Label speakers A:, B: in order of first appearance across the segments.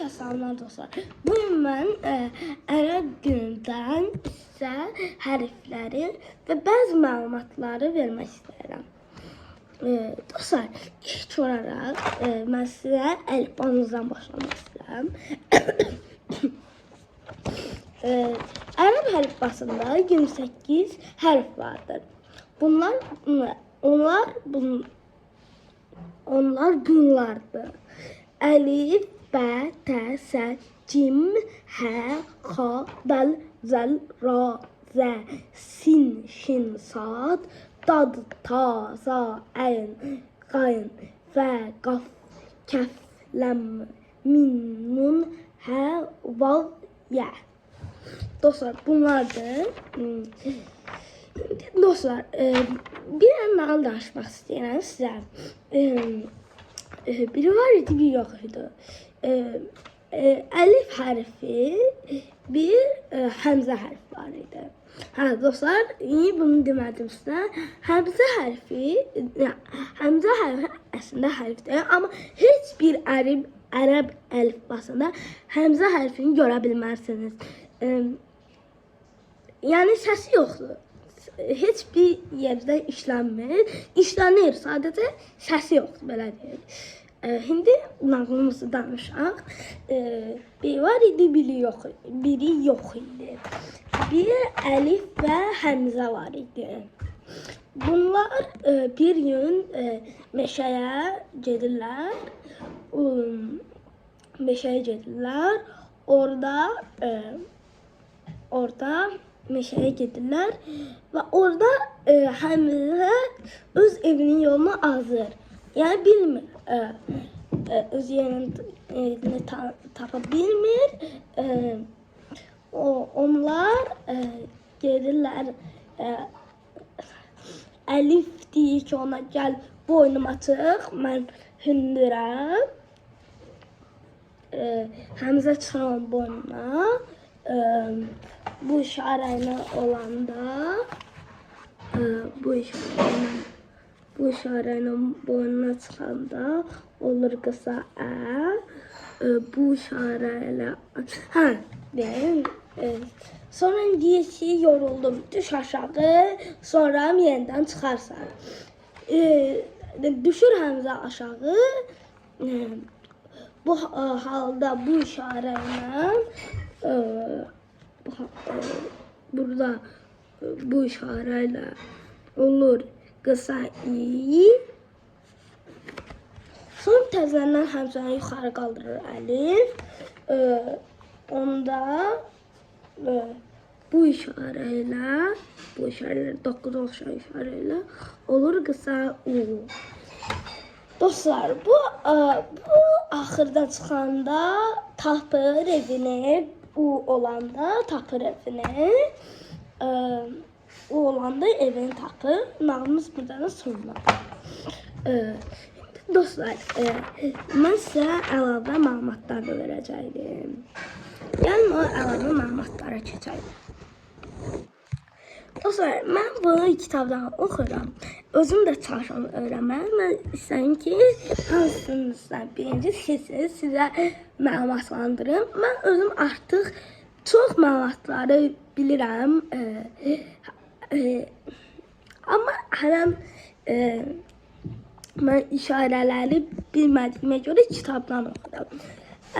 A: Hər salamlar dostlar. Bu gün mən ə, ərəb dilindən sizə hərfləri və bəzi məlumatları vermək istəyirəm. E, dostlar, ilk olaraq e, mən sizə əlifbanızdan başlamaq istəyirəm. e, ərəb əlifbasında 28 hərf vardır. Bunlar onlar bun, onlar bunlardır. Elif, B, T, S, Cim, H, K, Dal, Zal, Ra, Z, Sin, Şin, Sad, Dad, Ta, Za, Ayn, Gayn, F, Qaf, Kef, Ləm, Min, Nun, H, Vav, Yə. Dostlar bunlardır. Hmm. Dostlar, e, bir anlamda danışmaq istəyirəm sizə. E, e, biri var idi, biri yox idi. E, əlif hərfi, bir e, həmzə hərfi var idi. Hə, dostlar, indi bunu demədim sizə. Həmzə hərfi, həmzə hərfi əslində hərfdir, amma heç bir ərəb ərəb əlifbasında həmzə hərfini görə bilmərsiniz. E, yəni səsi yoxdur. Heç bir yerdə işlənmir. İşlənir, sadəcə səsi yoxdur, belə deyək. E, indi nağılımızı danışaq. E, biri var idi, biri yox, biri yox idi. Bir əlif və həmzə var idi. Bunlar e, bir gün e, meşəyə gedirlər. Um, meşəyə gedirlər. Orada e, orada meşəyə gedirlər və orada Həmzə öz evinin yolunu azır. Yəni bilmir. E, e, öz yerini, ta, tapa bilmir. E, o onlar e, gedirlər. E, Əlif deyir ki, ona gəl boynuma çıx, mən hündürəm. E, Həmzə çıxır boynuna. E, bu işareyle olanda e, bu işareyle bu işareyle boynuna çıkanda olur kısa e, e bu işareyle ha değil e, sonra diyesi yoruldum. Düş aşağı sonra yeniden çıkarsan. E, düşür Hamza aşağı. E, bu e, halda bu işareyle e, burada bu işareyle olur kısa i. Son təzələnən həmzəni yuxarı qaldırır əlif. E, onda e, bu işareyle bu işareyle 9 oxşar işareyle olur kısa u. Dostlar bu e, bu axırda çıxanda tapır evini U olanda tapır evini. Ee, U olanda evini tapır. Nağımız burada da sonuna. Ee, dostlar, e, mən sizə əlavə məlumatlar da verəcəydim. Gəlin o əlavə məlumatlara keçək. Dostlar, mən bunu kitabdan oxuram. Özüm də çalışıram öyrənməyə. Mən istəyirəm ki, hansınızdan birinci sizsiniz, sizə məlumatlandırım. Mən özüm artıq çox məlumatları bilirəm. E, e, amma hələm e, mən işarələri bilmədiyimə görə kitabdan oxuram.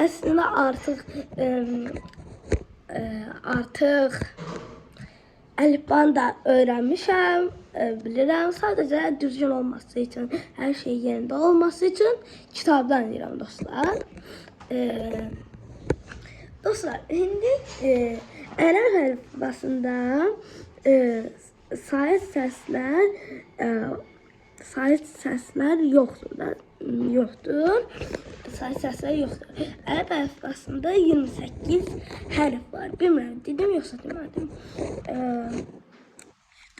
A: Əslində artıq e, e, artıq Əlifbanı da öyrənmişəm, e, bilirəm. Sadəcə düzgün olması üçün, hər şey yerində olması üçün kitabdan deyirəm dostlar. E, dostlar, indi e, ərəb əlifbasında e, sayit səslər e, səslər yoxdur da, yoxdur. Sayit səslər yoxdur. Ərəb əlifbasında 28 hərf var. Bilmirəm, dedim yoxsa demədim. E,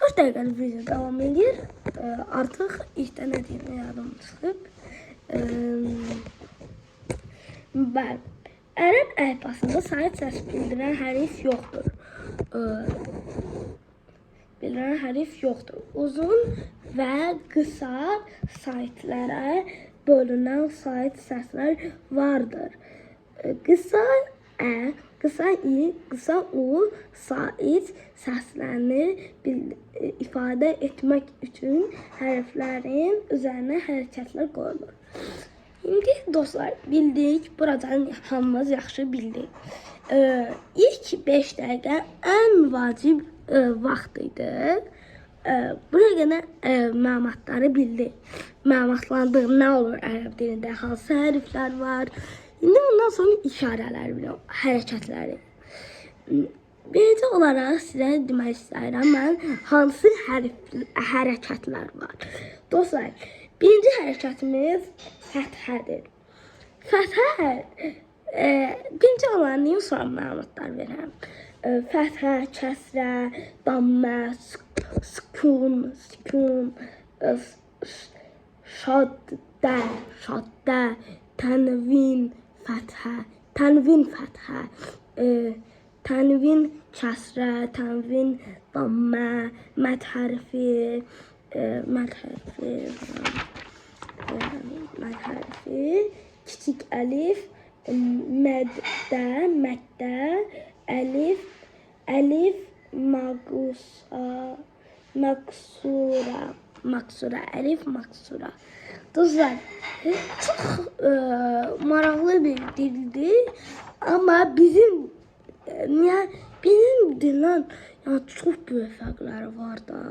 A: 4 dəqiqəlik video davam edir. E, artıq ilkdə nə deyim, yadım çıxıb. E, bəli. Ərəb əlifbasında sayit səs bildirən. E, bildirən hərf yoxdur. Uzun və qısa saytlara bölünən sayt səslər vardır. qısa ə, qısa i, qısa u, sait səslərini ifadə etmək üçün hərflərin üzərinə hərəkətlər qoyulur. İndi dostlar bildik, buradan hamımız yaxşı bildik. Ee, ilk 5 dəqiqə ən vacib e, vaxt idi. E, buraya gələn e, məlumatları bildik. Məlumatlandıq nə olur ərəb dilində, hansı hərflər var. İndi bundan sonra işarələr bilirəm, hərəkətləri. Birinci olaraq sizə demək istəyirəm mən hansı hərf hərəkətlər var. Dostlar, birinci hərəkətimiz fəthədir. Fəthə e, birinci olan niyə sonra məlumatlar verirəm. E, fəthə, kəsrə, dammə, sük- sükun, sükun, e, şaddə, şaddə, tənvin, fəthə, tənvin, fəthə, e, tənvin, kəsrə, tənvin, dammə, məd hərfi, e, məd hərfi, məd hərfi, kiçik əlif, məddə, məddə, əlif, əlif, maqusa, maksura, maksura, əlif, maksura. Dostlar, çox e, maraqlı bir dildir, amma bizim e, niyə bizim dildən yəni çox böyük fərqləri var da.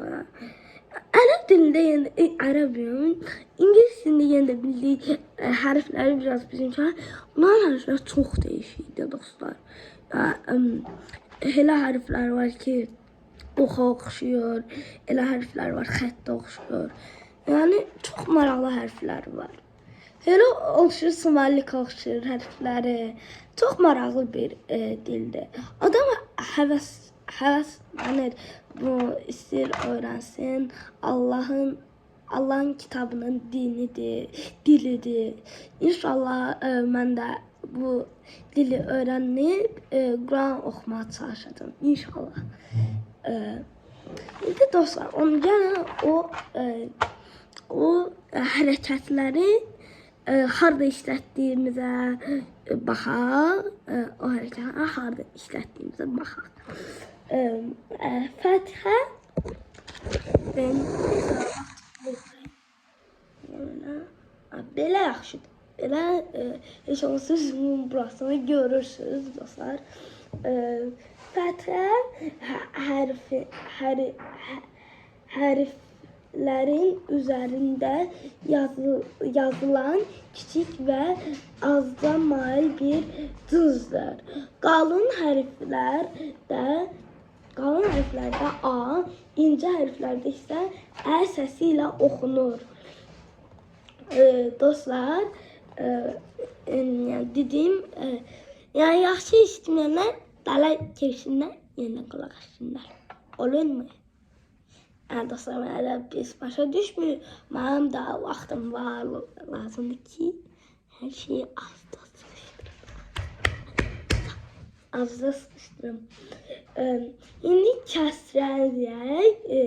A: Ərəb dilində yəni e, ərəb deyim, ingilis dilində yəni də bildik e, biraz bizimki. Bunların hərfləri çox dəyişikdir dostlar. Elə hərflər var ki, oxa oxşuyur, elə hərflər var xəttə oxşuyur. Yəni çox maraqlı hərflər var. Elə oxşuyur, Somalik oxşuyur hərfləri. Çox maraqlı bir e, dildir. Adam həvəs həvəslənir bu istəyir öyrənsin. Allahın Allahın kitabının dinidir, dilidir. İnşallah e, mən də bu dili öyrənib e, Quran oxumağa çalışacağam. İnşallah. E, İndi dostlar, gəlin o e, o e, hərəkətləri e, harda işlətdiyimizə e, baxaq. E, o hərəkətləri harda işlətdiyimizə baxaq. E, e, Fəthə ben belə yaxşıdır. Belə e, heç bunun burasını görürsünüz dostlar. E, Fəthə hə- hərfi hər hə- hərflərin üzərində yazı, yazılan kiçik və azca mail bir cızdır. Qalın hərflər də qalın hərflərdə A, incə hərflərdə isə Ə səsi ilə oxunur. E, dostlar, e, e, yəni dediyim, e, yəni yaxşı eşitməyənlər dala girsinlər, yenə qulaq assınlar. Olurmu? Yəni dostlar, mən elə biz başa düşmür. Mənim də vaxtım var, lazımdır ki, hər şeyi azda sıxışdırım. Azda sıxışdırım. E, indi kəsrə deyək, e,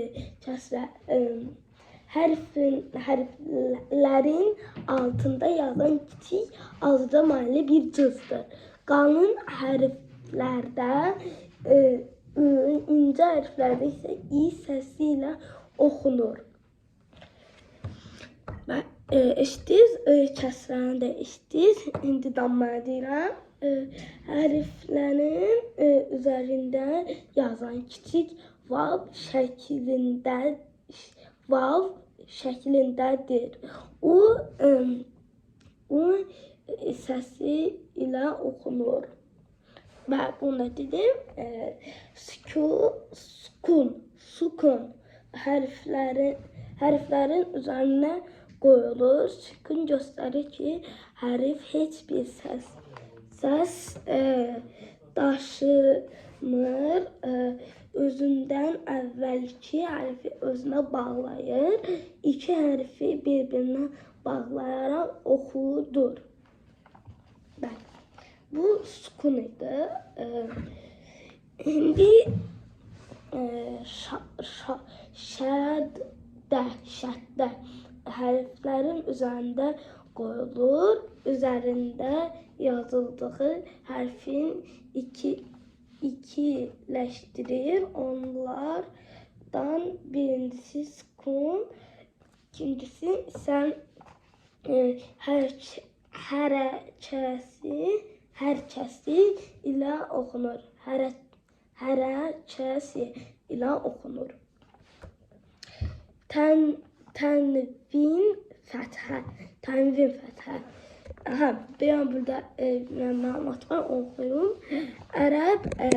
A: kəsrə e, hərfin, hərflərin altında yazan kiçik azda maili bir cızdır. Qalın hərflərdə e, incə hərflərdə isə i səsi ilə oxunur. Və e, eşitdiniz, e, kəsrəni də eşitdiniz. İndi dammaya deyirəm. E, hərflərin e, üzərində yazan kiçik vav şəklində vav şəklindədir. O o səsi ilə oxunur. Və bunu dedim. E, sku, sukun, sukun hərflərin hərflərin üzərinə qoyulur. Sükun göstərir ki, hərf heç bir səs səs e, daşımır. E, özündən əvvəlki hərfi özünə bağlayır. İki hərfi bir-birinə bağlayaraq oxudur. Bəli. Bu sukun idi. İndi şəddə, şəddə hərflərin üzərində qoyulur. Üzərində yazıldığı hərfin iki ikiləşdirir. Onlardan birincisi sukun, ikincisi isə e, hər hərəkəsi hərəkəsi ilə oxunur. Hərə hərəkəsi ilə oxunur. Tən tənvin fəthə. Tənvin fəthə. Aha, bir an burada e, məlumat var, oxuyum. Ərəb e,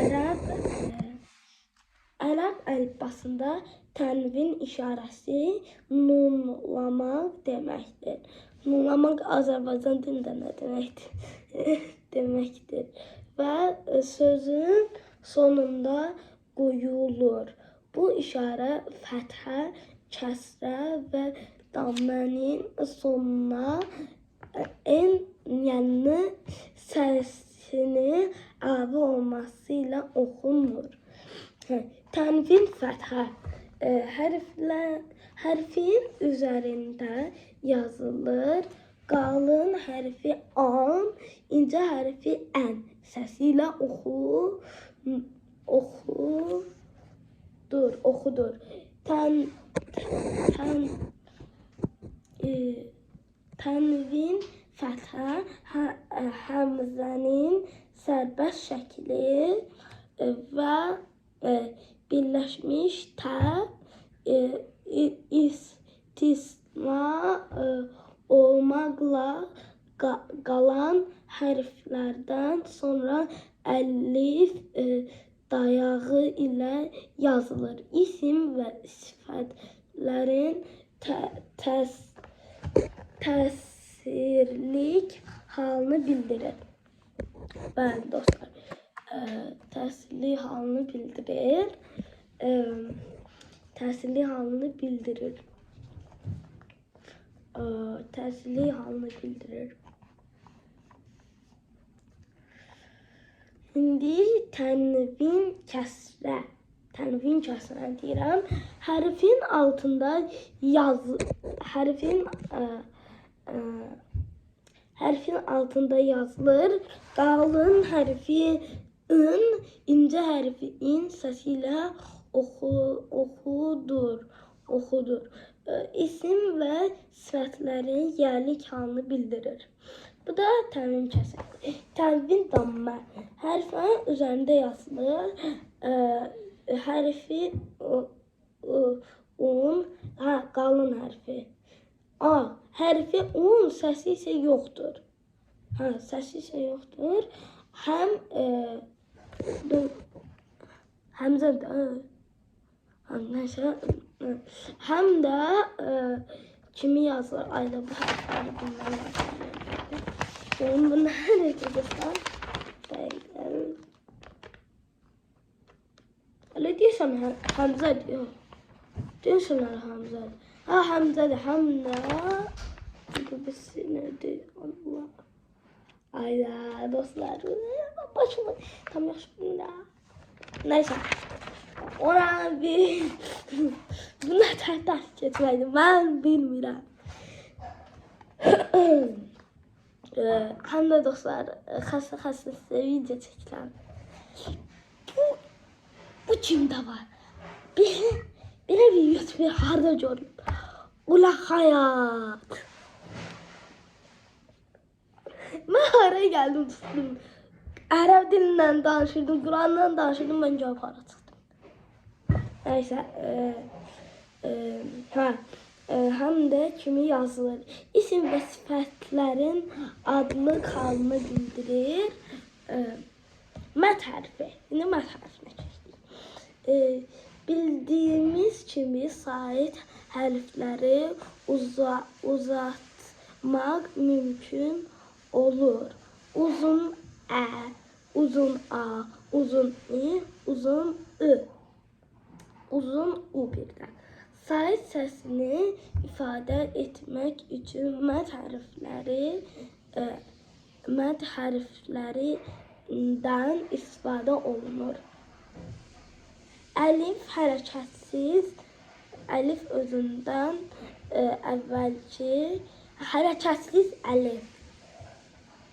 A: Ərəb e, Ərəb əlifbasında tənvin işarəsi nunlamaq deməkdir. Nunlamaq Azərbaycan dilində nə deməkdir? deməkdir. Və e, sözün sonunda qoyulur. Bu işarə fəthə, kəsrə və dammənin sonuna en yəni səsini əlavə olması ilə oxunur. Hə, Tənvin fəthə e, hərflər hərfin üzərində yazılır. Qalın hərfi an, incə hərfi ən səsi ilə oxu oxu dur, oxudur. Tən tən e, tənvin fəthə hə, həmzənin sərbəst şəkli e, və e, birləşmiş tə e, istisna e, olmaqla qa- qalan hərflərdən sonra əlif e, dayağı ilə yazılır. İsim və sifətlərin tə, təs, təsirlik halını bildirir. Bəli dostlar, e, təsirli halını bildirir. E, təsirli halını bildirir. E, təsirli halını bildirir. İndi tənvin kəsrə. Tənvin kəsrə deyirəm. Hərfin altında yaz hərfin ə, ə, hərfin altında yazılır. Qalın hərfi ın, incə hərfi in səsi ilə oxu, oxudur. Oxudur. İsim və sifətlərin yerlik halını bildirir. Bu da tənvin kəsrədir. Tənvin dammə. Hərfin üzərində yazılır. Hərfi un, hə, qalın hərfi. A hərfi un səsi isə yoxdur. Hə, səsi isə yoxdur. Həm e, həmzə də nəsə həm də e, kimi yazılır? Ayda bu hərfləri bundan yazılır. Bunlar arkadaşlar. Böyle. Öyle diyorsan Hem- Hamza diyor. Diyorsan Hamza. Hamza. Bu bir sinirdi. Allah. Ayda dostlar. Başıma tam yaşımda. Neyse. Ona bir bunlar ters geçmeydi. Ben bilmiyorum. Həm də dostlar, xəstə-xəstə sizə video çəkirəm. Bu, bu kimdə var? Belə, YouTube harda görüb? Ula həyat. Mən haraya gəldim tutdum. Ərəb dilindən danışırdım, Qurandan danışırdım, mən cavab hara çıxdım. Nəysə, e, e, hə, e, həm də kimi yazılır. İsim və sifətlərin adlı halını bildirir. E, mət hərfi. İndi mət hərfinə keçdik. E, bildiyimiz kimi sait hərfləri uza, uzatmaq mümkün olur. Uzun ə, uzun a, uzun i, uzun ı uzun U birdən. Sait səsini ifadə etmək üçün məd hərfləri e, məd hərflərindən istifadə olunur. Əlif hərəkətsiz, əlif özündən e, əvvəlki hərəkətsiz əlif.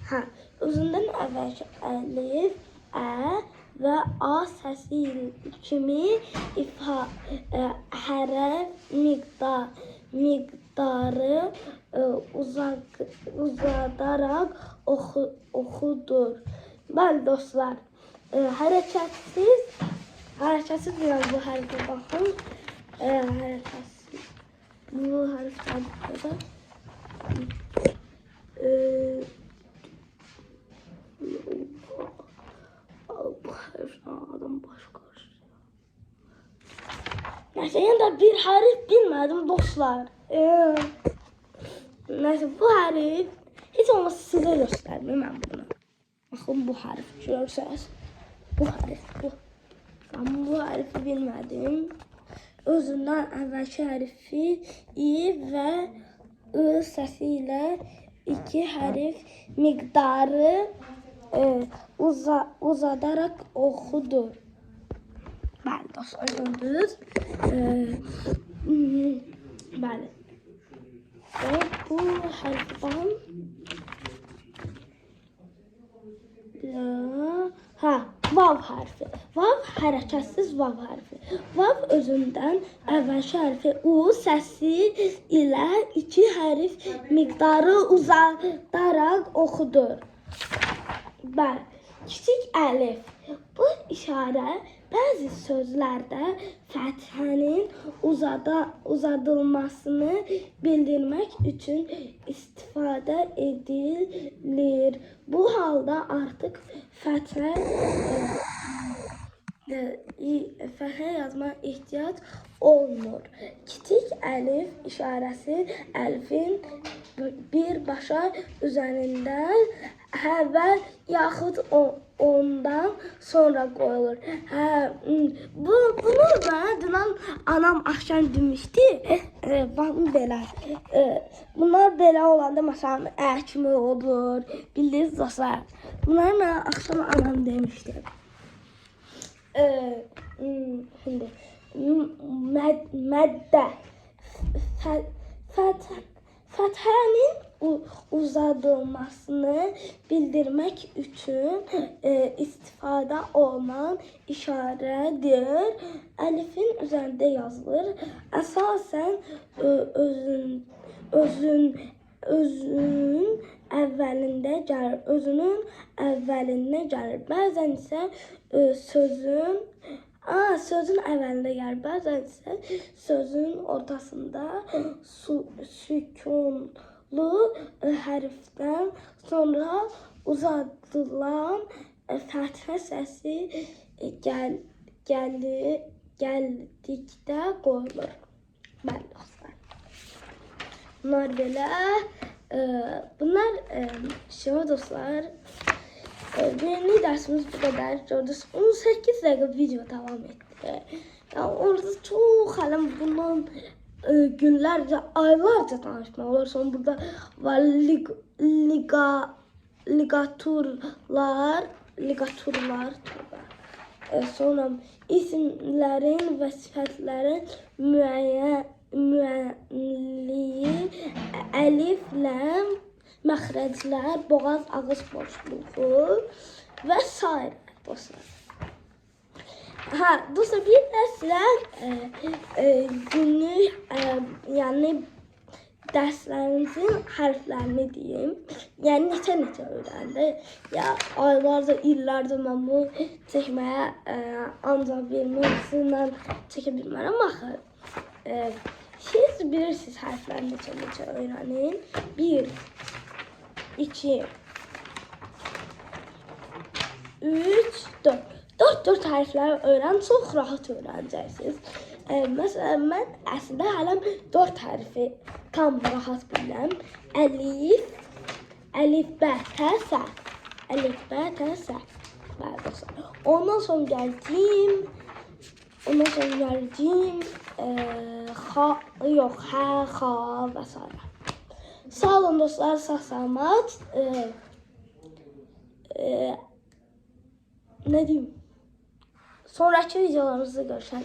A: Hə, özündən əvvəlki əlif, ə və a səsi kimi ifa ə, hərf miqdar miqdarı ə, uzaq uzadaraq oxu, oxudur. Bəli dostlar, ə, hərəkətsiz hərəkətsiz biraz bu hərfə baxın. Ə, hərəkətsiz bu hərfdən burada ee, bu harften adam baş. Neyse yine de bir harf bilmedim dostlar. Ee, neyse bu harf hiç olmazsa size göstermem ben bunu. Bakın bu harf görseniz. Bu harf bu. Ben bu harfi bilmedim. Özündən əvvəlki hərfi i və ı səsi ilə iki hərf miqdarı e, uza, uzadaraq oxudur. Bəli, dostlar, gördünüz. E, bəli. Və bu hərfdən ha, vav harfi. Vav hərəkətsiz vav harfi. Vav özündən əvvəlki hərfi u səsi ilə iki hərf miqdarı uzadaraq oxudur. Bəli. Kiçik əlif. Bu işarə bəzi sözlərdə fəthənin uzada uzadılmasını bildirmək üçün istifadə edilir. Bu halda artıq fəthə e, e, fəthə yazma ehtiyac olmur. Kiçik əlif işarəsi əlifin birbaşa üzərindən əvvəl yaxud ondan sonra qoyulur. Hə, bu bunu bana dünən anam axşam demişdi. E, baxın belə. Bunlar belə olanda məsələn ə kimi olur. Bildiniz dostlar. Bunları mənə axşam anam demişdi. E, şimdi m- məd, məddə fə- fəth Fəthənin u- uzadılmasını bildirmək üçün e, istifadə olunan işarədir. Əlifin üzərində yazılır. Əsasən ö, özün özün özün əvvəlində gəlir. Özünün əvvəlində gəlir. Bəzən isə ə, sözün Aa, sözün əvvəlində gəlir. Bəzən isə sözün ortasında su, sükunlu ə, hərfdən sonra uzadılan ə, fəthə səsi gəl, gəli, gəldikdə qoyulur. Bəli dostlar. Bunlar belə. Ə, bunlar şey dostlar. Ee, Birinci dersimiz bu kadar. Gördünüz 18 dakika video devam etti. Ya orada çok halim bundan e, günlerce, aylarca tanışma olur. Sonra burada var lig, liga, ligaturlar, ligaturlar. E, sonra isimlerin ve sıfatların müəyyən əlif, ləm, məxrəclər, boğaz, ağız boşluğu və s. dostlar. Ha, dostlar bir də sizə e, e, günlük e, yəni dərslərimizin hərflərini deyim. Yəni neçə-neçə öyrəndi. Ya aylarca, illərdə mən bu çəkməyə e, ancaq bir mövzuyla çəkə bilmərəm axı. E, siz bilirsiniz hərfləri neçə-neçə öyrənin. 1 2 3 4 4 4 hərfləri öyrən, çox rahat öyrənəcəksiniz. E, məsələn, mən əslində hələm 4 hərfi tam rahat bilirəm. Əlif, əlif, bə, tə, sə. Əlif, bə, tə, sə. Bəli, dostlar. Ondan sonra gəldim. Ondan sonra gəldim. E, yox, hə, xa və s. Sağ olun dostlar, sağ salamat. E, e, ne diyeyim? Sonraki videolarımızda görüşürüz.